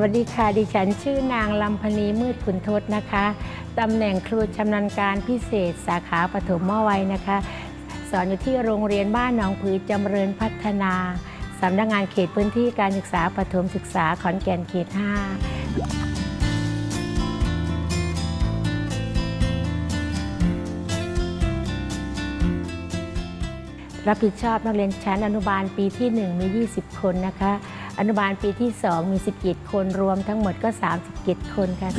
สวัสดีค่ะ ดิฉันชื่อนางลำพนีมืดขุนทศนะคะ ตำแหน่งครูชำนาญการพิเศษสาขาปฐมมวัยนะคะ สอนอยู่ที่โรงเรียนบ้านหนองผือจำเริญพัฒนา สำนักงานเขตพื้นที่การศึกษาปฐมศึกษาขอนแก่นเขต 5รับผิดชอบนักเรียนชั้นอนุบาลปีที่ 1 มี 20 คนนะคะ อนุบาลปีที่ 2 มี 17 คนรวมทั้งหมดก็ 37 คนค่ะ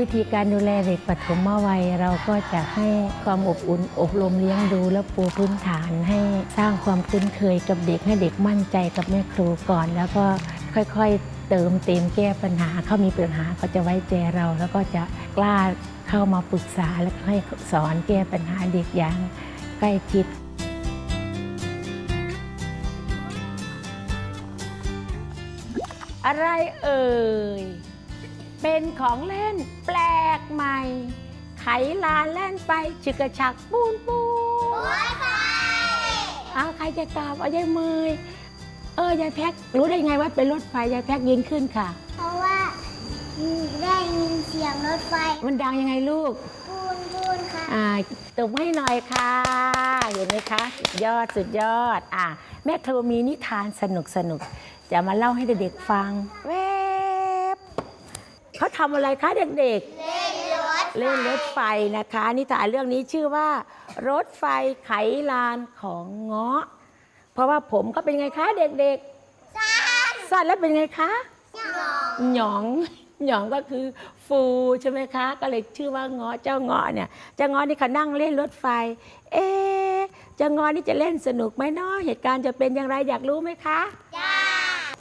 วิธีการดูแลเด็กปฐมวัย เราก็จะให้ความอบอุ่นอบรมเลี้ยงดูและปูพื้นฐาน ให้สร้างความคุ้นเคยกับเด็กให้เด็กมั่นใจกับแม่ครูก่อน แล้วก็ค่อยๆเติมเต็มแก้ปัญหาเขามีปัญหาเขาจะไว้ใจเรา แล้วก็จะกล้าเข้ามาปรึกษาแล้วก็ให้สอนแก้ปัญหาเด็กอย่างใกล้ชิดอะไรเอ่ย เป็นของเล่นแปลกใหม่ ไขลานแล่นไปฉึกกระชักปูนปูนเอาใครจะตอบเอายายเมยเออยายแพ็กรู้ได้ไงว่าเป็นรถไฟยายแพ็กยืนขึ้นค่ะ เพราะว่าได้ยินเสียงรถไฟ มันดังยังไงลูก ปูนปูนค่ะ อ่าตบให้หน่อยค่ะ เห็นไหมคะสุดยอดสุดยอด อะ แม่ครูมีนิทานสนุกสนุกๆจะมาเล่าให้เด็กๆฟังแวบ เขาทำอะไรคะเด็กๆ เล่นรถเล่นรถไฟนะคะ นิทานเรื่องนี้ชื่อว่า รถไฟไขลานของเงาะ เพราะว่าผมก็เป็นไงคะเด็กๆ สั้นแล้วเป็นไงคะหยอง หยองก็คือฟูใช่ไหมคะ ก็เลยชื่อว่าเงาะเจ้าเงาะเนี่ย เจ้าเงาะนี่เขานั่งเล่นรถไฟ เอ๊ะเจ้าเงาะนี่จะเล่นสนุกไหมเนาะเหตุการณ์จะเป็นอย่างไรอยากรู้ไหมคะ จ้า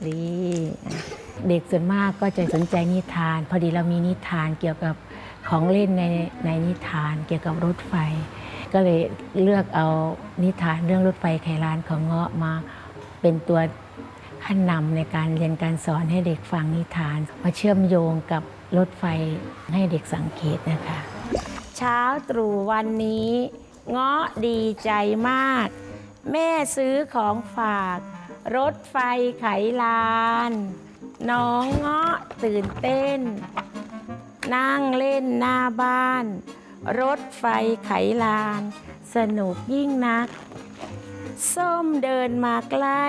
นี่ เด็กส่วนมากก็จะสนใจนิทาน พอดีเรามีนิทานเกี่ยวกับของเล่นในในนิทานเกี่ยวกับรถไฟ ก็เลยเลือกเอานิทานเรื่องรถไฟไขลานของเงาะมาเป็นตัวขั้นนำในการเรียนการสอนให้เด็กฟังนิทาน มาเชื่อมโยงกับรถไฟให้เด็กสังเกตนะคะ เช้าตรู่วันนี้เงาะดีใจมาก แม่ซื้อของฝาก รถไฟไขลาน น้องเงาะตื่นเต้น นั่งเล่นหน้าบ้าน รถไฟไขลาน สนุกยิ่งนัก ส้มเดินมาใกล้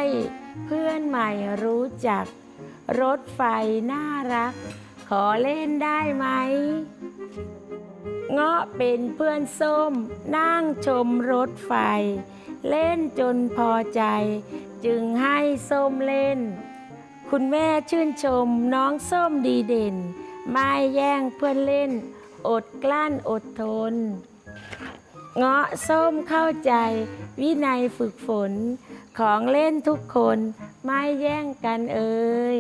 เพื่อนใหม่รู้จัก รถไฟน่ารัก ขอเล่นได้ไหม เงาะเป็นเพื่อนส้ม นั่งชมรถไฟ เล่นจนพอใจ จึงให้ส้มเล่น คุณแม่ชื่นชมน้องส้มดีเด่น ไม่แย่งเพื่อนเล่น อดกลั้นอดทน เงาะส้มเข้าใจ วินัยฝึกฝน ของเล่นทุกคนไม่แย่งกันเอ่ย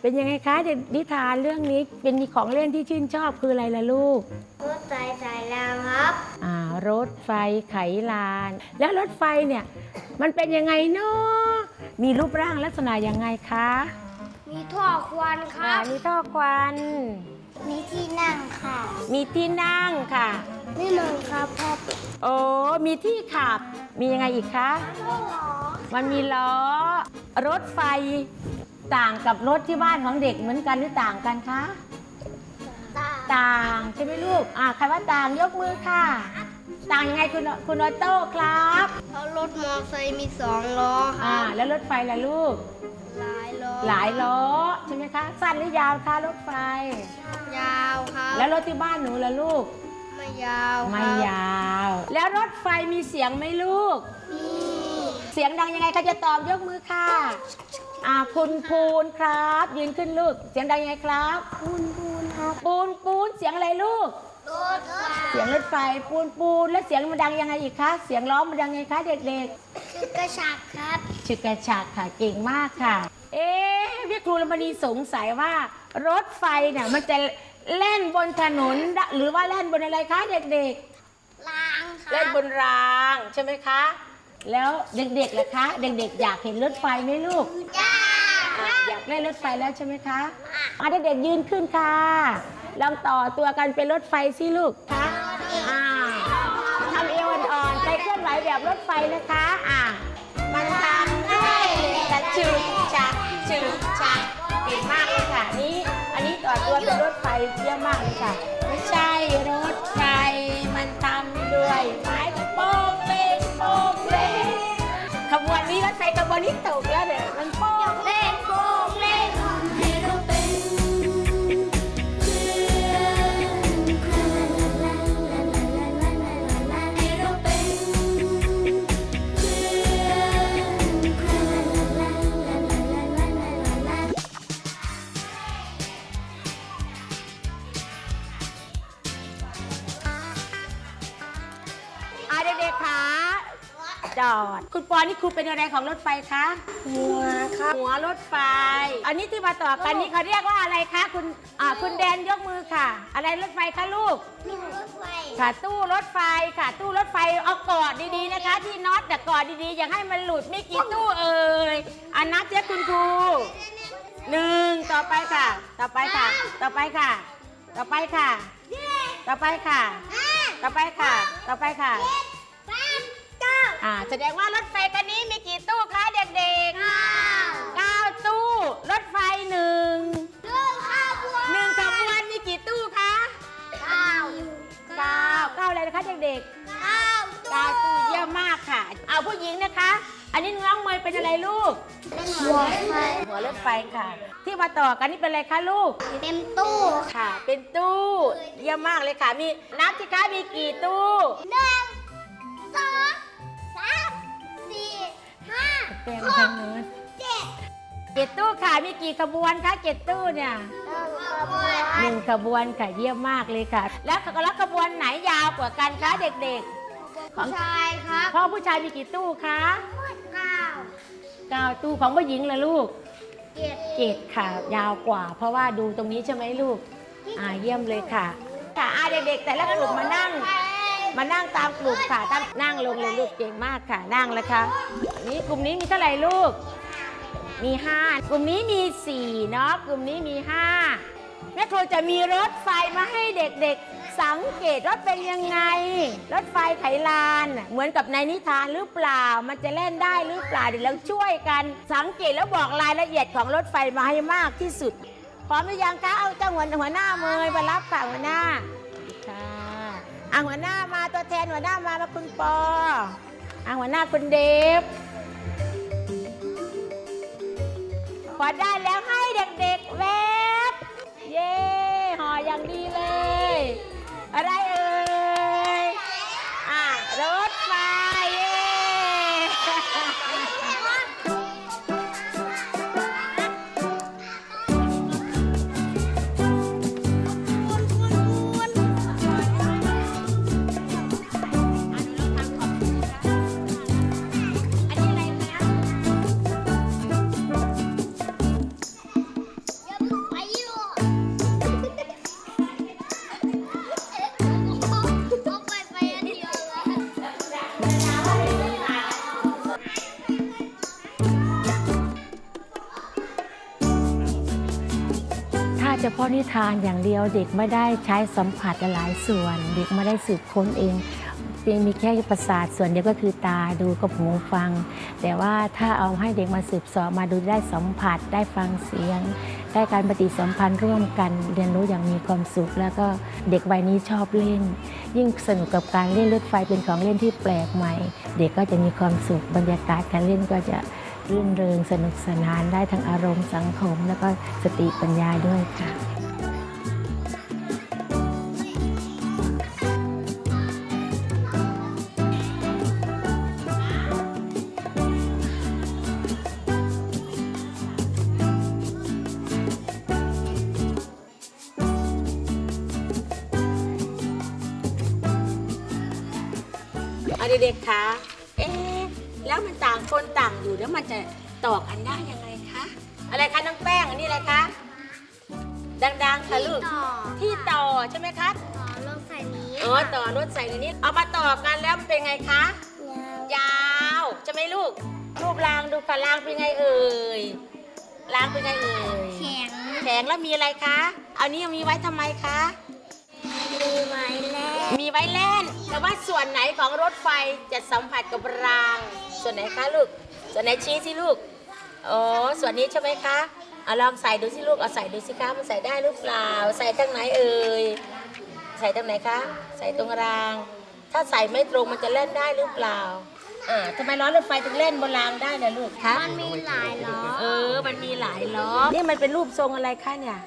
เป็นยังไงคะเด็กนิทานเรื่องนี้เป็นของเล่นที่ชื่นชอบคืออะไรล่ะลูกรถไฟสายรางครับอ่ารถไฟไขลาน แล้วรถไฟเนี่ย มันเป็นยังไงเนาะ มีรูปร่างลักษณะยังไงคะมีท่อควันคอ่ารับมีท่อควัน มีที่นั่งค่ะ มีที่นั่งค่ะนี่มึงครับพ่อโอ้มีที่ขับ มียังไงอีกคะมันมีล้อ รถไฟต่างกับรถที่บ้านของเด็กเหมือนกันหรือต่างกันคะ ตาต่างใช่ไหมลูก อ่าใครว่าต่างยกมือค่ะ ต่างยังไงคุณคุณออโต้ครับเพราะรถมอเตอร์ไซค์มีสองล้อคอ่ารับแล้วรถไฟล่ะลูก หลายล้อหลายล้อใช่ไหมคะ สั้นหรือยาวคะรถไฟ ยาวครับแล้วรถที่บ้านหนูล่ะลูก ไม่ยาวครับไม่ยาว แล้วรถไฟมีเสียงไหมลูก มีเสียงดังยังไงคะจะตอบยกมือค่ะอ่าคุณภูนครับ ยืนขึ้นลูก เสียงดังยังไงครับ ปูนปูนครับ ปูนปูนเสียงอะไรลูกรถไฟ เสียงรถไฟปูนปูนแล้วเสียงมันดังยังไงอีกคะเสียงร้องมันดังยังไงคะเด็กคือกระชักครับๆชึกกระฉากค่ะเก่งมากค่ะ เอ๊ะพี่ครูลมณีสงสัยว่ารถไฟเนี่ยมันจะเล่นบนถนนหรือว่าเล่นบนอะไรคะเด็กรางคๆรับเล่นบนรางใช่ไหมคะ แล้วเด็กๆล่ะคะ เด็กๆ อยากเห็นรถไฟไหมลูกจ้าอะอยากเล่นรถไฟแล้วใช่ไหมคะอะเด็กๆยืนขึ้นค่ะ ลองต่อตัวกันเป็นรถไฟสิลูกคะอ่าทำเอวอ่อนๆใจเคลื่อนไหวแบบรถไฟนะคะ อะมันทำได้แต่ชื่อชักชื่อชักเก่งมากเลยค่ะ นี่ อันนี้ต่อตัวเป็นรถไฟเยี่ยมมากเลยค่ะ ไม่ใช่รถไฟ มันทำด้วยไม้โป้งเล่งโป้งเล่งขบวนนี้รถไฟขบวนนี้ตกแล้วเนี่ยมันโป้ คุณปอนี่ครูเป็นอะไรของรถไฟคะ หัวครับ หัวรถไฟ อันนี้ที่มาต่อกันนี่เขาเรียกว่าอะไรคะคุณอ่าคุณแดนยกมือค่ะ อะไรรถไฟคะลูกตู้รถไฟค่ะตู้รถไฟค่ะ ตู้รถไฟเอากอดดีๆนะคะ ที่น็อตแต่กอดดีๆ อย่าให้มันหลุดไม่กี่ตู้เอ่ยอันนับเจ๊คุณครูหนึ่งต่อไปค่ะ ต่อไปค่ะ ต่อไปค่ะ ต่อไปค่ะ ต่อไปค่ะ ต่อไปค่ะ ต่อไปค่ะแปดเก้า อ่าแสดงว่ารถไฟคันนี้มีกี่ตู้คะเด็กเก้าๆเก้าตู้ รถไฟหนึ่งเก้าข้าวบัวหนึ่งขบวนมีกี่ตู้คะเก้าเก้าเก้าอะไรนะคะเด็กๆเก้าเก้าตู้เยี่ยมมากค่ะ เอาผู้หญิงนะคะ อันนี้น้องเมย์เป็นอะไรลูกเป็นหัวไฟหัวรถไฟค่ะ ที่มาต่อกันนี่เป็นอะไรคะลูกเป็นตู้ค่ะ เป็นตู้ เยี่ยมมากเลยค่ะ มีนับสิคะมีกี่ตู้ หนึ่งสองสามสี่ห้า แปลงหทางกโน้นเจ็ดเจ็ดตู้ค่ะมีกี่ขบวนคะเจ็ดตู้เนี่ยหนึ่งขบวนหนึ่งขบวนค่ะเยี่ยมมากเลยค่ะ แล้วแล้วขบวนไหนยาวกว่ากันคะเด็กผู้ชายครับๆพ่อผู้ชายมีกี่ตู้คะเก้าเก้าตู้ของผู้หญิงละลูกเจ็ดเจ็ดค่ะยาวกว่า เพราะว่าดูตรงนี้ใช่ไหมลูก อ่าเยี่ยมเลยค่ะ ค่ะอ่าเด็กๆแต่ละกลุ่มมานั่ง มานั่งตามกลุ่มค่ะตามนั่งลงเลยลูกเก่งมากค่ะ นั่งแล้วค่ะนี่กลุ่มนี้มีเท่าไหร่ลูก มีห้ากลุ่มนี้มีสี่เนาะกลุ่มนี้มีห้าแม่ครูจะมีรถไฟมาให้เด็กๆ สังเกตว่าเป็นยังไง รถไฟไขลาน เหมือนกับในนิทานหรือเปล่า มันจะเล่นได้หรือเปล่าเดี๋ยวเราช่วยกัน สังเกตแล้วบอกรายละเอียดของรถไฟมาให้มากที่สุดพร้อมหรือยังคะเอาเจ้าหัวหน้าเมยมารับค่ะหัวหน้า อะหัวหน้ามาตัวแทนหัวหน้ามามาคุณปออะหัวหน้าคุณเดฟพอได้แล้วให้เด็กๆแวบเย่ห่ออย่างดีเลย อะไรเอ่ยะนิทานอย่างเดียวเด็กไม่ได้ใช้สัมผัสหลายส่วน เด็กไม่ได้สืบค้นเองเพีมีแค่ประสาทส่วนเดียวก็คือตาดูกับหูฟัง แต่ว่าถ้าเอาให้เด็กมาสืบสอบมาดูได้สัมผัสได้ฟังเสียง ได้การปฏิสัมพันธ์ร่วมกัน เรียนรู้อย่างมีความสุข แล้วก็เด็กวัยนี้ชอบเล่น ยิ่งสนุกกับการเล่นรถไฟเป็นของเล่นที่แปลกใหม่ เด็กก็จะมีความสุขบรรยากาศการเล่นก็จะ รื่นเริงสนุกสนานได้ทั้งอารมณ์สังคม แล้วก็สติปัญญาด้วยค่ะ ต่อที่ต่อใช่ไหมคะต่อรถไฟนี้อ๋อต่อรถใส่ในนี้เอามาต่อกันแล้วมันเป็นไงคะยาวยาวใช่ไหมลูก รูปรางดูค่ะรางเป็นไงเอ่ยรางเป็นไงเอ่ยแข็งแข็งแล้วมีอะไรคะเอานี้มีไว้ทำไมคะมีไม้แล่มีไว้แล่นแต่ว่าส่วนไหนของรถไฟจะสัมผัสกับราง ส่วนไหนคะลูก ส่วนไหนชี้สิลูกอ๋อส่วนนี้ใช่ไหมคะ เอาลองใส่ดูสิลูกเอาใส่ดูสิคะมันใส่ได้หรือเปล่า ใส่ทางไหนเอ่ยใส่ตรงไหนคะ ใส่ตรงราง ถ้าใส่ไม่ตรงมันจะเล่นได้หรือเปล่าอ่าทำไมล้อรถไฟถึงเล่นบนรางได้นะลูกคะมันมีหลายล้อเออ มันมีหลายล้อนี่มันเป็นรูปทรงอะไรคะเนี่ย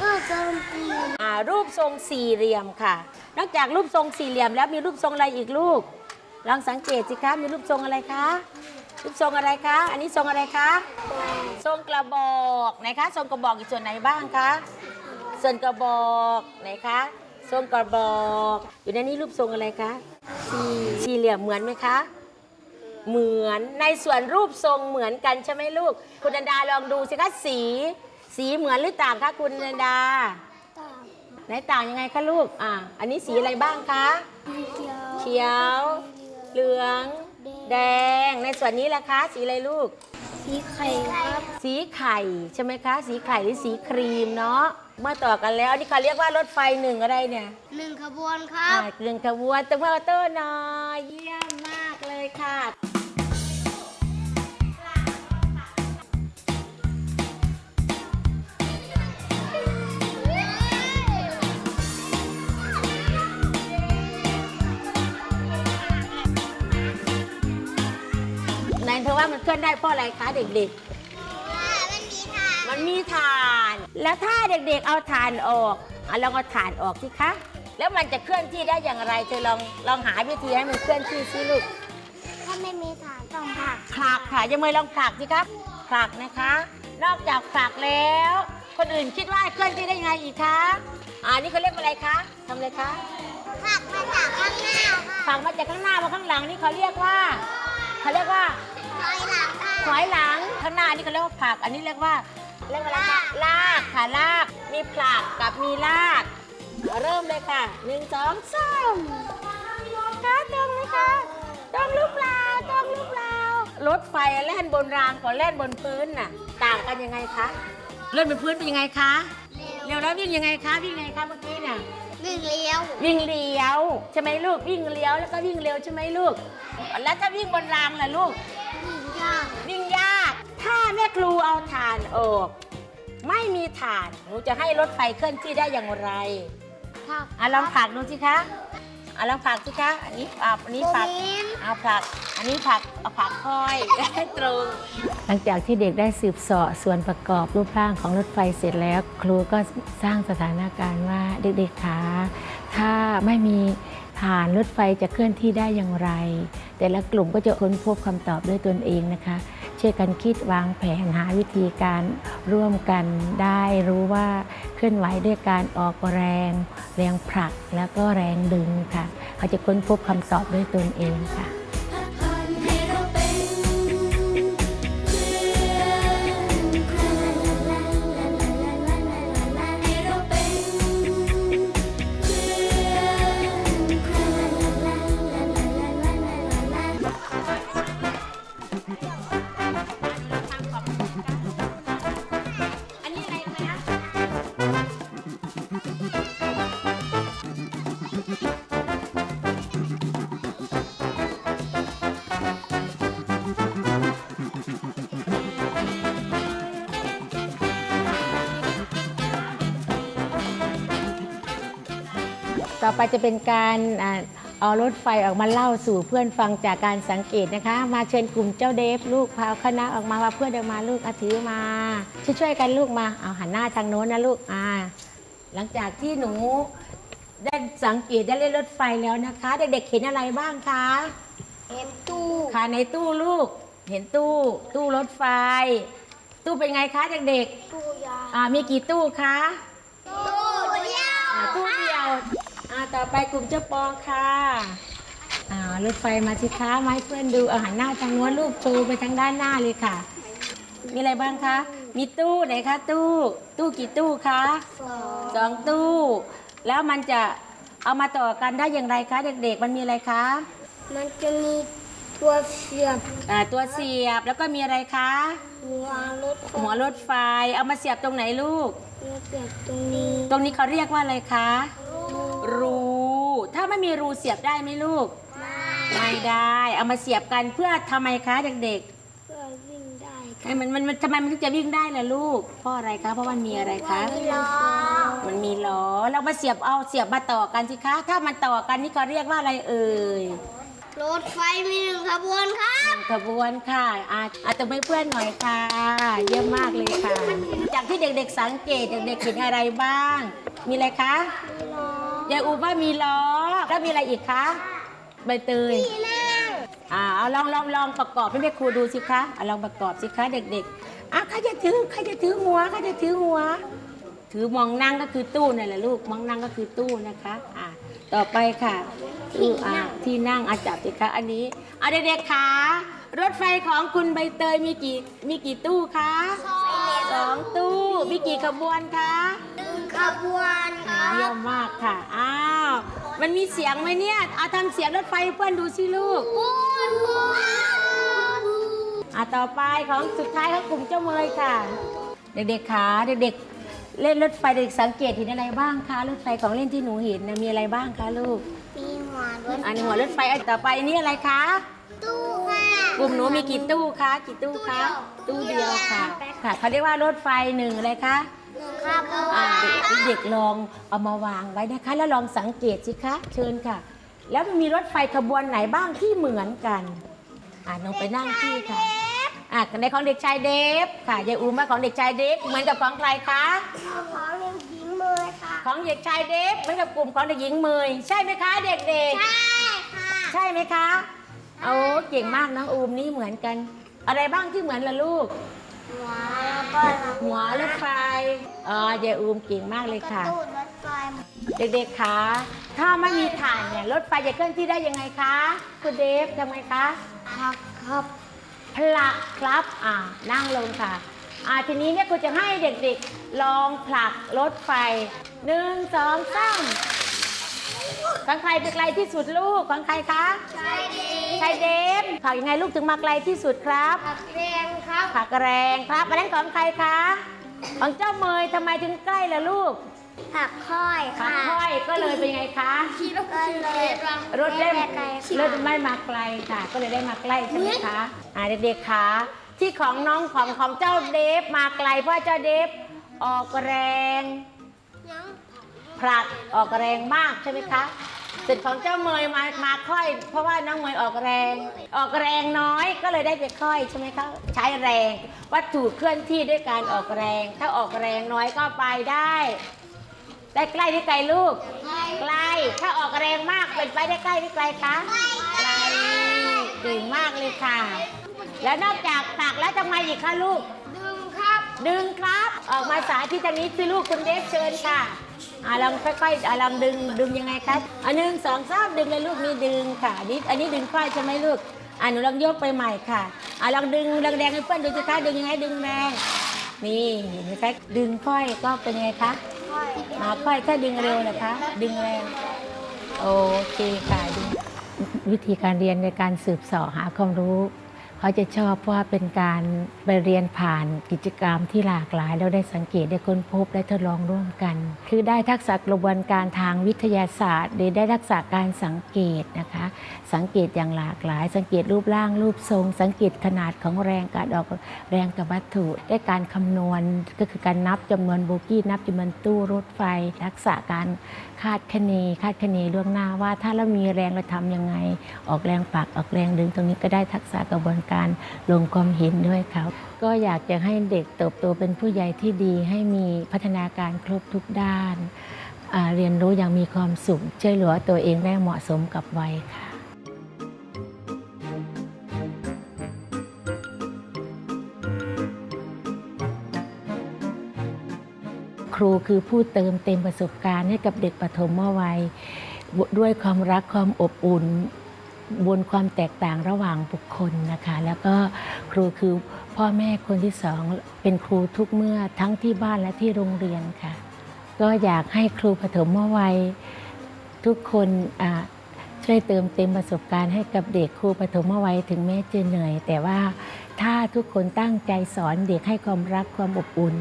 ก็โจมตีอ่ารูปทรงสี่เหลี่ยมค่ะ นอกจากรูปทรงสี่เหลี่ยมแล้วมีรูปทรงอะไรอีกลูกลองสังเกตสิคะมีรูปทรงอะไรคะ รูปทรงอะไรคะ อันนี้ทรงอะไรคะ ทรงกระบอกไหนคะ ทรงกระบอกอีกส่วนไหนบ้างคะ ส่วนกระบอกไหนคะ ทรงกระบอก อยู่ในนี้รูปทรงอะไรคะ สี่สี่เหลี่ยมเหมือนไหมคะ เหมือน ในส่วนรูปทรงเหมือนกันใช่ไหมลูก คุณนันดาลองดูสิคะ สี สีเหมือนหรือต่างคะคุณนันดา ต่างไหนต่างยังไงคะลูก อ่า อันนี้สีอะไรบ้างคะ เขียวเขียวเหลือง แดง ในส่วนนี้ล่ะคะ สีอะไรลูก สีไข่ครับสีไข่ใช่ไหมคะ สีไข่หรือสีครีมเนาะเมื่อต่อกันแล้วนี่เขาเรียกว่ารถไฟหนึ่งอะไรเนี่ยหนึ่งขบวนครัอ่าบหนึ่งขบวนตบมือเตอร์หน่อยเยี่ยมมากเลยค่ะ นเธอว่ามันเคลื่อนได้เพราะอะไรคะเด็กๆ มันมีถ่าน แล้วถ้าเด็กๆเอาถ่านออกอะลองเอาถ่านออกสิคะ แล้วมันจะเคลื่อนที่ได้อย่างไร เธอลองลองหาวิธีให้มันเคลื่อนที่สิลูก ถ้าไม่มีฐานต้องผักผลักค่ะยังไม่ลองผลักสิครับผลักนะคะ นอกจากผลักแล้ว คนอื่นคิดว่าเคลื่อนที่ได้ยังไงอีกคะอ่านี่เขาเรียกว่าอะไรคะทำอะไรคะผักมาจากข้างหน้าค่ะผลักมาจากข้างหน้ามาข้างหลังนี่เขาเรียกว่า เขาเรียกว่าถอยหลังค่ะถอยหลังข้างหน้านี่เขาเรียกว่าผลัก อันนี้เรียกว่าเรียกว่าอะไรคะลากค่ะลาก มีผลักกับมีลาก เริ่มเลยค่ะหนึ่งสองสามคะตรงไหมคะตรงหรือเปล่าตรงหรือเปล่ารถไฟแล่นบนรางกับแล่นบนพื้นน่ะ ต่างกันยังไงคะเล่นบนพื้นเป็นยังไงคะเร็วแล้ววิ่งยังไงคะวิ่งยังไงคะเมื่อกี้น่ะ วิ่งเลี้ยว วิ่งเลี้ยว ใช่ไหมลูกวิ่งเลี้ยวแล้วก็วิ่งเร็วใช่ไหมลูก แล้วถ้าวิ่งบนรางล่ะลูก วิ่งยากวิ่งยาก ถ้าแม่ครูเอาถ่านออก ไม่มีถ่านหนูจะให้รถไฟเคลื่อนที่ได้อย่างไรผักอะลองผลักดูสิคะอะลองผลักสิคะ อันนี้อะอันนี้ผลักโมเมนต์เอาผลัก อันนี้ผักผักค่อยตรงหลังจากที่เด็กได้สืบเสาะส่วนประกอบรูปร่างของรถไฟเสร็จแล้ว ครูก็สร้างสถานการณ์ว่าเด็กๆคะถ้าไม่มีฐานรถไฟจะเคลื่อนที่ได้อย่างไร แต่ละกลุ่มก็จะค้นพบคำตอบด้วยตนเองนะคะช่วยกันคิดวางแผนหาวิธีการร่วมกันได้รู้ว่าเคลื่อนไหวด้วยการออกแรง แรงผลักแล้วก็แรงดึงค่ะ เขาจะค้นพบคำตอบด้วยตนเองค่ะ ต่อไปจะเป็นการอ่าเอารถไฟออกมาเล่าสู่เพื่อนฟังจากการสังเกตนะคะ มาเชิญกลุ่มเจ้าเดฟลูกพาคณะออกมาว่าเพื่อนออกมาลูกอาถือมา ช่วยๆกันลูกมาเอาหันหน้าทางโน้นนะลูกอ่าหลังจากที่หนูได้สังเกตได้เล่นรถไฟแล้วนะคะ เด็กๆเห็นอะไรบ้างคะเห็นตู้ค่ะในตู้ลูก เห็นตู้ ตู้รถไฟ ตู้เป็นไงคะเด็กตู้ยาๆอ่ามีกี่ตู้คะตู้เดียวอ่าตู้เดียว อ่าต่อไปกลุ่มเจ้าปองค่ะอ่ารถไฟมาสิคะมาให้เพื่อนดูเอาหันหน้าทางโน้นลูกชูไปทางด้านหน้าเลยค่ะ มีอะไรบ้างคะ มีตู้ไหนคะตู้ ตู้กี่ตู้คะสองสองตู้ แล้วมันจะเอามาต่อกันได้อย่างไรคะ เด็กๆ มันมีอะไรคะ มันจะมีตัวเสียบอ่าตัวเสียบแล้วก็มีอะไรคะ หัวรถหัวรถไฟเอามาเสียบตรงไหนลูกหัวเสียบตรงนี้ ตรงนี้เขาเรียกว่าอะไรคะ รู ถ้าไม่มีรูเสียบได้ไหมลูก ไม่ได้ เอามาเสียบกันเพื่อทำไมคะเด็กเพื่อวิ่งได้ๆไอ้มันมันมันทำไมมันถึงจะวิ่งได้ล่ะลูก เพราะอะไรคะเพราะมันมีอะไรคะไม่ล้อมันมีล้อเรามาเสียบเอาเสียบมาต่อกันสิคะ ถ้ามันต่อกันนี่เขาเรียกว่าอะไรเอ่ยรถไฟมีหนึ่งขบวนครับ ขบวนค่ะอาอาจจะไม่เพื่อนหน่อยค่ะ เยี่ยมมากเลยค่ะ จากที่เด็กๆสังเกตเด็กๆเห็นอะไรบ้าง มีอะไรคะล้อ ยายอูว่ามีล้อแล้วมีอะไรอีกคะใบเตยที่นั่งอ่าเอาลองลองลองประกอบให้แม่ครูดูสิคะอะลองประกอบสิคะเด็กๆอะใครจะถือใครจะถือหัวใครจะถือหัว ถือมองนั่งก็คือตู้นั่นแหละลูกมองนั่งก็คือตู้นะคะอะต่อไปค่ะตู้อะที่นั่งอาจับสิคะอันนี้อะเด็กๆคะรถไฟของคุณใบเตยมีกี่มีกี่ตู้คะสองตู้มีกี่ขบวนคะหนึ่ง ขบวนครัเยี่ยบมมากค่ะ อ้าว มันมีเสียงไหมเนี่ยเอาทำเสียงรถไฟให้เพื่อนดูสิลูก ปูนปูนอะต่อไปของสุดท้ายของกลุ่มเจ้าเมยค่ะ เด็กๆขาเด็กๆ เล่นรถไฟเด็กสังเกตเห็นอะไรบ้างคะรถไฟของเล่นที่หนูเห็นนะมีอะไรบ้างคะลูกมีหัวรถอันนี้หัวรถไฟอันต่อไปนี่อะไรคะตู้ค่ะกลุ่มหนูมีกี่ตู้คะกี่ตู้คะตู้ตู้เดีเดียยววค่ะค่ะเขาเรียกว่ารถไฟหนึ่งอะไรคะ หนึ่งขบวอ่านเด็กๆลองเอามาวางไว้นะคะ แล้วลองสังเกตสิคะ เชิญค่ะ แล้วมันมีรถไฟขบวนไหนบ้างที่เหมือนกันอ่าหนูไปนั่งที่ค่ะอะในของเด็กชายเดฟค่ะยายอูมาของเด็กชายเดฟเหมือนกับของใครคะของเลี้ยงหญิงมือค่ะของเด็กชายเดฟเหมือนกับกลุ่มของเด็กหญิงเมยใช่ไหมคะ เด็กใช่ค่ะๆใช่ไหมคะโอ้เก่งมากน้องอูมนี่เหมือนกัน อะไรบ้างที่เหมือนล่ะลูก หัวแล้วก็หัวรถไฟอ๋อยายอูมเก่งมากเลยค่ะตู้รถไฟเด็กๆคะถ้าไม่มีถ่านเนี่ยรถไฟจะเคลื่อนที่ได้ยังไงคะคุณเดฟทำไงคะครับครับผลักครับอ่านั่งลงค่ะอ่าทีนี้เนี่ยคุณจะให้เด็กๆ ลองผลักรถไฟหนึ่งสองสาม ของใครไปไกลที่สุดลูกของใครคะใช่ดีชายเดฟผลักยังไงลูกถึงมาไกลที่สุดครับผักแรงครับผลักแรงครับอันนั้นของใครคะของเจ้าเมยทำไมถึงใกล้ล่ะลูกผักค่อยผลักค่ะ ค่อยก็เลยเป็นไงคะก็เลยรถเล่มไกลรถไม่มาไกลค่ะ ก็เลยได้มาใกล้ใช่ไหมคะอ่าเด็กๆคะที่ของน้องของของเจ้าเดฟมาไกลเพราะเจ้าเดฟออกแรงยัง ผลักออกแรงมากใช่ไหมคะเสร็จของเจ้าเมยมามาค่อย เพราะว่าน้องเมยออกแรง ออกแรงน้อยก็เลยได้ไปค่อยใช่ไหมคะใช้แรง วัตถุเคลื่อนที่ด้วยการออกแรง ถ้าออกแรงน้อยก็ไปได้ได้ใกล้หรือไกลลูกไกลถ้าออกแรงมากเป็นไปได้ใกล้หรือไกลคะไกลเก่งมากเลยค่ะ แล้วนอกจากผลักแล้วทำไมอีกคะลูก ดึงครับ ดึงครับ ออกมาสาธิตทางนี้สิลูกคุณเดฟเชิญค่ะ อ่าลองค่อยๆอ่าลองดึงดึงยังไงคะอันหนึ่งสองสามดึงเลยลูกนี่ดึงค่ะอันนี้อันนี้ดึงค่อยใช่ไหมลูกอ่าหนูลองยกไปใหม่ค่ะอ่าลองดึงแรงๆให้เพื่อนดูสิคะดึงยังไงดึงแรงนี่เห็นไหมคะดึงค่อยก็เป็นยังไงคะค่อยมาค่อยถ้าดึงเร็วนะคะ ดึงแรงโอเคค่ะดึงวิธีการเรียนในการสืบสาะหาความรู้ เขาจะชอบเพราะว่าเป็นการไปเรียนผ่านกิจกรรมที่หลากหลาย แล้วได้สังเกตได้ค้นพบและทดลองร่วมกัน คือได้ทักษะกระบวนการทางวิทยาศาสตร์หรือได้ทักษะการสังเกตนะคะ สังเกตอย่างหลากหลาย สังเกตรูปร่างรูปทรง สังเกตขนาดของแรงการออกแรงกับวัตถุ ได้การคำนวณก็คือการนับจำนวนโบกี้นับจำนวนตู้รถไฟ ทักษะการคาดคะเนคาดคะเนล่วงหน้าว่า ถ้าเรามีแรงเราทำยังไง ออกแรงผลักออกแรงดึงตรงนี้ก็ได้ทักษะกระบวนการลงความเห็นด้วยครับก็อยากจะให้เด็กเติบโตเป็นผู้ใหญ่ที่ดี ให้มีพัฒนาการครบทุกด้าน เรียนรู้อย่างมีความสุขช่วยเหลือตัวเองได้เหมาะสมกับวัยค่ะครูคือผู้เติมเต็มประสบการณ์ให้กับเด็กปฐมวัย ด้วยความรักความอบอุ่น บนความแตกต่างระหว่างบุคคลนะคะ แล้วก็ครูคือพ่อแม่คนที่สองเป็นครูทุกเมื่อทั้งที่บ้านและที่โรงเรียนค่ะ ก็อยากให้ครูปฐมวัยทุกคนช่วยเติมเต็มประสบการณ์ให้กับเด็กครูปฐมวัยถึงแม้จะเหนื่อย แต่ว่า ถ้าทุกคนตั้งใจสอนเด็กให้ความรักความอบอุ่น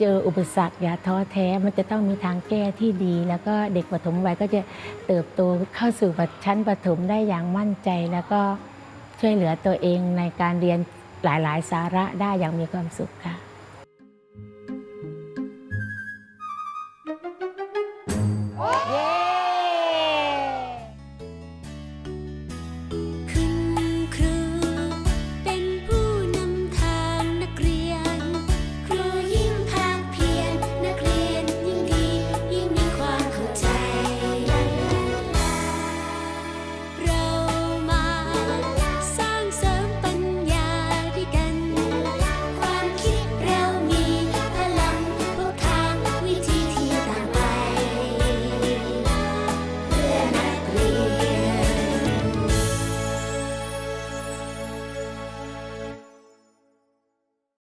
เจออุปสรรคอย่าท้อแท้มันจะต้องมีทางแก้ที่ดี แล้วก็เด็กปฐมวัยก็จะเติบโตเข้าสู่ชั้นปฐมได้อย่างมั่นใจแล้วก็ช่วยเหลือตัวเองในการเรียนหลาย ๆ สาระได้อย่างมีความสุขค่ะ